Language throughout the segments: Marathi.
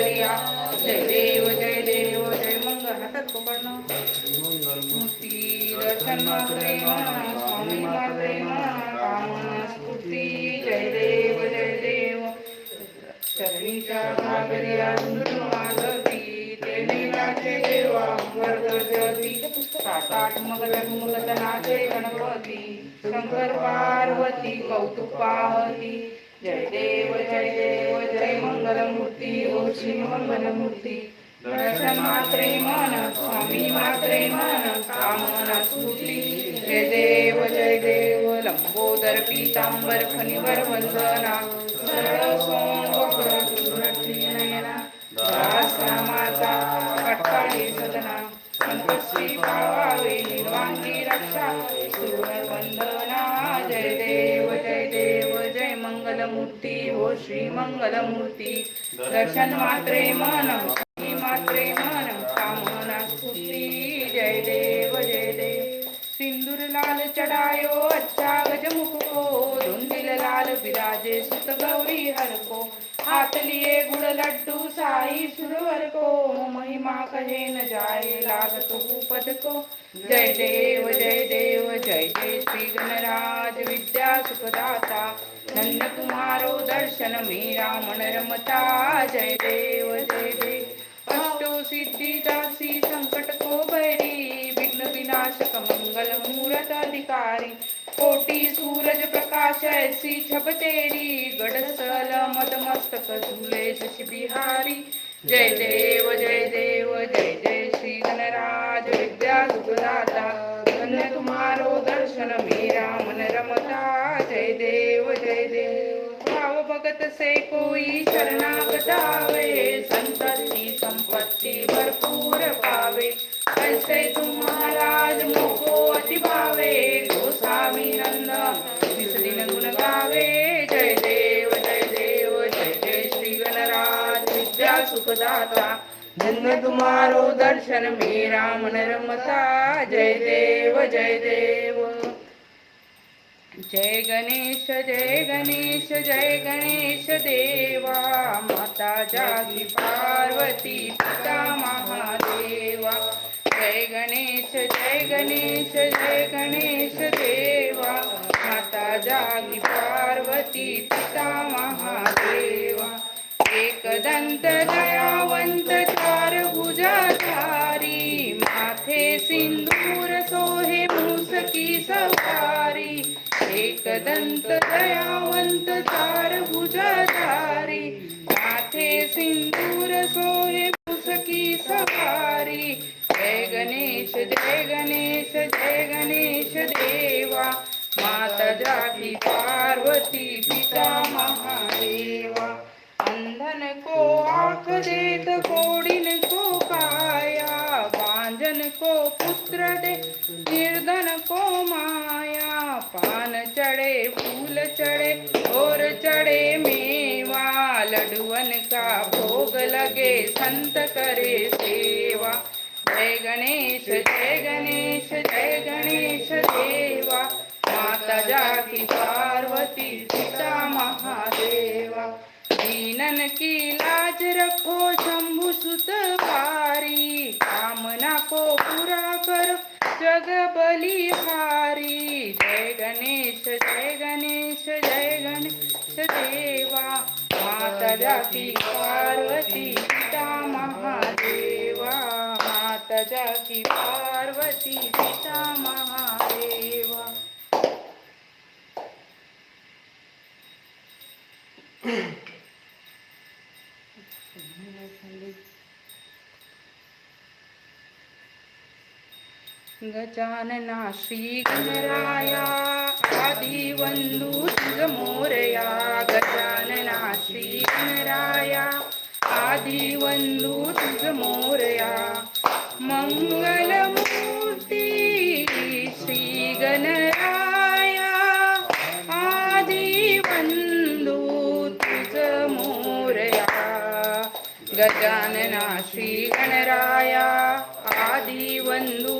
पूर्वे जय देव जय देव जय मंगल. हातात पकडणं मूर्ती दर्शन मात्रे म्हणा स्वामी मात्रे म्हणा कामना स्फूर्ती. जय देव जय देव. चरणीच्या माधवी देवा वर्गजती सात आठ मगल नाचे गणपती. शंकर पार्वती कौतुक पाहती जय देव जय देव जय मंगलमूर्ती ओ श्री मंगलमूर्ती। दर्शन मात्रे मन स्वामी मात्रे मन कामना स्फूर्ती जय देव जय देव लंबोदर पीतांबर फणीवर वंदना। सरळ सोम वक्र नयना। सदना। पावावे रक्षा। सुवर्ण मंगलमूर्ती हो श्री मंगलमूर्ती. दर्शन मात्रे मन मात्रे मन कामना स्फूर्ती जय देव जय देव. सिंदूर लाल चढ़ायो अच्छा गजमुख को धुंदिल लाल विराजे सुत गौरी हर को हाथ लिए गुड़ लड्डू साई सुरवर को महिमा कहे न जाए लागत पद को. जय देव जय देव जय जय श्री गणराज विद्या सुखदाता. नंद दर्शन मी रामण रमता जय देव जय देव। अष्टो सिद्धि दासी संकट को बैरी विघ्न विनाशक मंगल मूरत अधिकारी। कोटी सूरज प्रकाश ऐसी छप तेरी गढ़स्थल मद मस्तक झूले शशि बिहारी जय देव जय देव जय जय श्री गणराज विद्या सुखदाता। धन्य तुम्हारो दर्शन मेरा मन रमता जय देव जय देव। भाव से कोई शरणागत आवे संतति संपत्ति भरपूर पावे। ऐसे तुम मोको अति भावे गोसावी नंद विस दिन गुण गावे। जय देव जय देव जय जय श्री गणराज। विद्या सुखदाता धन्य तुम्हारो दर्शन मेरा मन रमता जय देव जय देव। जय गणेश जय गणेश जय गणेश देवा. माता जागी पार्वती पिता महादेवा. जय गणेश जय गणेश जय गणेश देवा. माता जागी पार्वती पिता महादेवा. एकदंत दयावंत चार भुजाधारी. माथे सिंधू अनंत दयावंत चार भुजाधारी माथे सिंदूर सोहे पुसकी सवारी. जय गणेश जय गणेश जय गणेश देवा. माता जागी पार्वती पिता महादेवा. अंधन को आख देत कोडिन को काया बांझन को पुत्र दे निर्धन को माया। पान चढ़े फूल चढ़े और चढ़े मेवा। लडुअन का भोग लगे संत करे सेवा। जय गणेश जय गणेश जय गणेश देवा माता जाकी पार्वती पिता महा नन की लाज रखो शंभु सुत वारी कामना को पूरा करो जग बलिहारी जय गणेश जय गणेश जय गणेश देवा। माता जाती पार्वती पिता महादेवा। माता जाती पार्वती पिता महादेवा। गजानना श्री गणराया आदि वंदू मोरया गजानना श्री गणराया आदि मङ्गल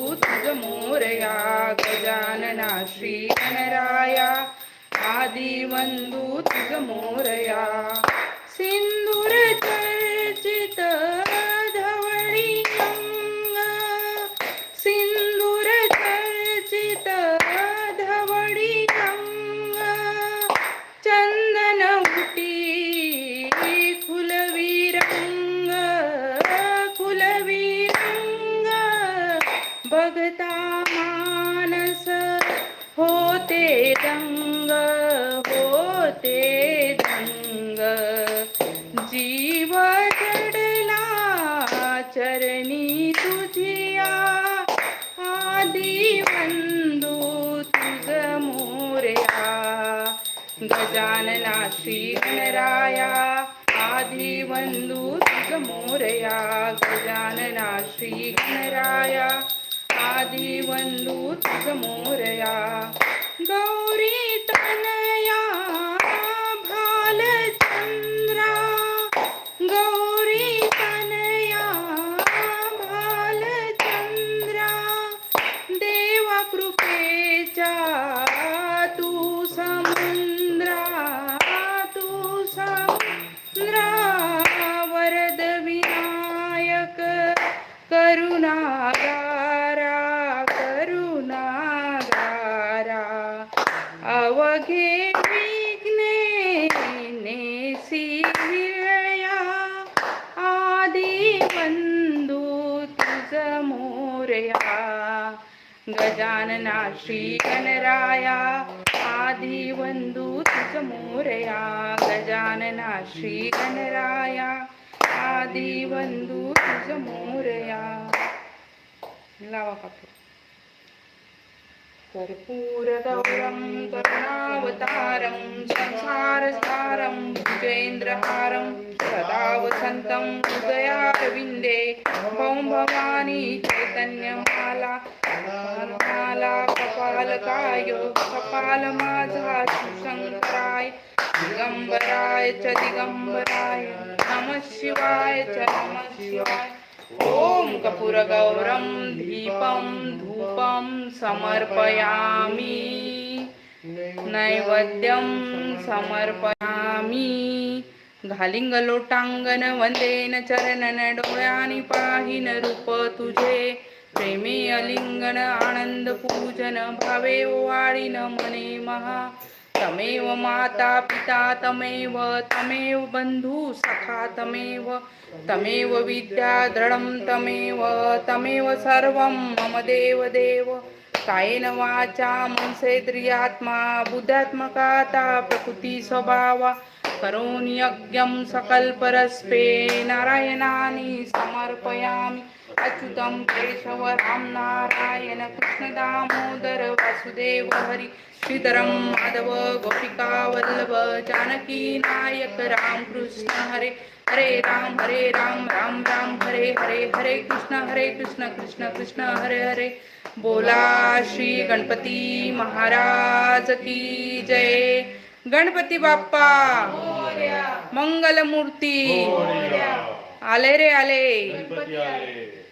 वंदू तुझ मोरया गजानना श्री गणराया आदि वंदू मोरया सिंधू गजानना श्री गणराया आदी बंधू तुझ मोरया गजानना श्री गणराया गौरी मोरया गजानना श्री गणराया आधी बंधू तुझ मोरया गजानना श्री गणराया आधी बंधू तुझ मोरया लावा कापू कर्पूरगौरं करुणावतारं संसारसारं भुजेन्द्रहारं सदा वसन्तं हृदयारविन्दे भौं भवानी चैतन्यमाला माला कपालकाय कपालमाझा दिगम्बराय च दिगम्बराय नमः शिवाय च नमः शिवाय। ॐ कपूरगौरं दीपं समर्पयामि। नैवेद्यं समर्पयामि। घालिंग लोटांगण वंदेन चरणन डोळ्यानी पाहिन रूप तुझे। प्रेमे अलिंगन आनंद पूजन भावे वाळीन मने महा। तमेव माता पिता तमेव तमेव बंधू सखा तमेव तमेव विद्या दृढं तमेव तमेव सर्वं मम देव देव। कायेन वाचा मनसेन्द्रियात्मा बुद्धात्मकाता प्रकृती स्वभावा। करोमि यज्ञं सकल्परस्पे नारायणानि समर्पयामि। अच्युतं केशव राम नारायण कृष्ण दामोदर वासुदेव हरि श्रीधरं माधव गोपिका वल्लभ जानकी नायक राम कृष्ण हरे हरे राम हरे राम राम राम हरे हरे हरे कृष्ण हरे कृष्ण कृष्ण कृष्ण हरे हरे। बोला श्री गणपती महाराज की जय। गणपती बाप्पा मंगलमूर्ती। आले रे आले. गणपती आले.